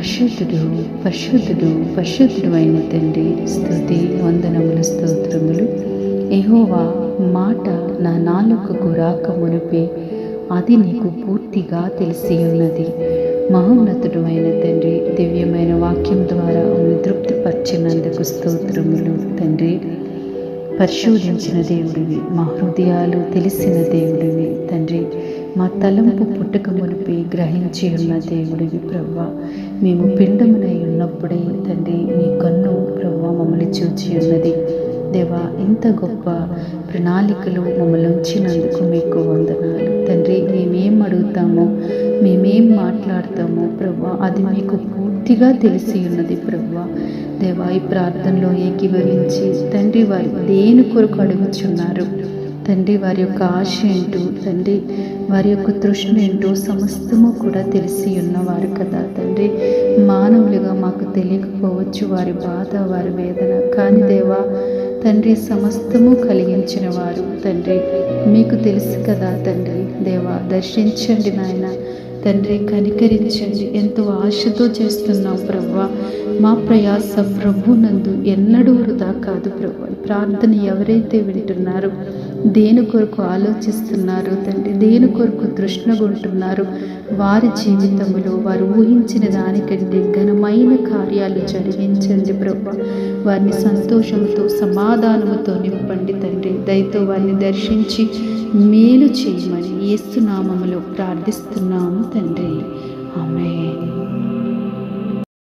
పరిశుద్ధుడు పరిశుద్ధుడు పరిశుద్ధుడు అయిన తండ్రి స్థుతి వందనములు స్తోత్రములు. ఎహోవా మాట నా నాలుకకు రాక మునిపే అది నీకు పూర్తిగా తెలిసి ఉన్నది మహోన్నతుడు అయిన తండ్రి దివ్యమైన వాక్యం ద్వారా మమ్మల్ని తృప్తిపరిచినందుకు స్తోత్రములు తండ్రి. పరిశోధించిన దేవుడివి మా హృదయాలు తెలిసిన దేవుడివి తండ్రి. మా తలంపు పుట్టుక మునిపి గ్రహించి ఉన్న దేవుడివి ప్రభా. మేము పిండమునై ఉన్నప్పుడే తండ్రి మీ కన్ను ప్రభు మమ్మల్ని చూచి ఉన్నది. దేవా ఇంత గొప్ప ప్రణాళికలు మమ్మల్ని ఉంచినందుకు మీకు వందనాలు. తండ్రి మేమేం అడుగుతామో మేమేం మాట్లాడతామో ప్రభు అది మీకు పూర్తిగా తెలిసి ఉన్నది ప్రభు దేవా ఈ ప్రార్థనలో ఏకీభవించి తండ్రి వారు దేని కొరకు అడుగుచున్నారు? తండ్రి వారి యొక్క ఆశ ఏంటో తండ్రి వారి యొక్క తృష్ణ ఏంటో సమస్తము కూడా తెలిసి ఉన్నవారు కదా మానవులుగా మాకు తెలియకపోవచ్చు. వారి బాధ వారి వేదన. కానీ దేవా తండ్రి సమస్తము కలిగించిన వారు. తండ్రి మీకు తెలుసు కదా తండ్రి. దేవా దర్శించండి నాయన. తండ్రి కనికరించండి. ఎంతో ఆశతో చేస్తున్నాం ప్రవ్వా. మా ప్రయాస ప్రభునందు ఎన్నడూ వృధా కాదు ప్రభు ప్రార్థన ఎవరైతే వింటున్నారో దేని కొరకు ఆలోచిస్తున్నారో తండ్రి దేని కొరకు తృష్ణగుంటున్నారో వారి జీవితంలో వారు ఊహించిన దానికంటే ఘనమైన కార్యాలు జరిగించండి ప్రభు వారిని సంతోషంతో సమాధానముతో నింపండి తండ్రి. దయతో వారిని దర్శించి మేలు చేయమని యేసునామములో ప్రార్థిస్తున్నాము తండ్రి.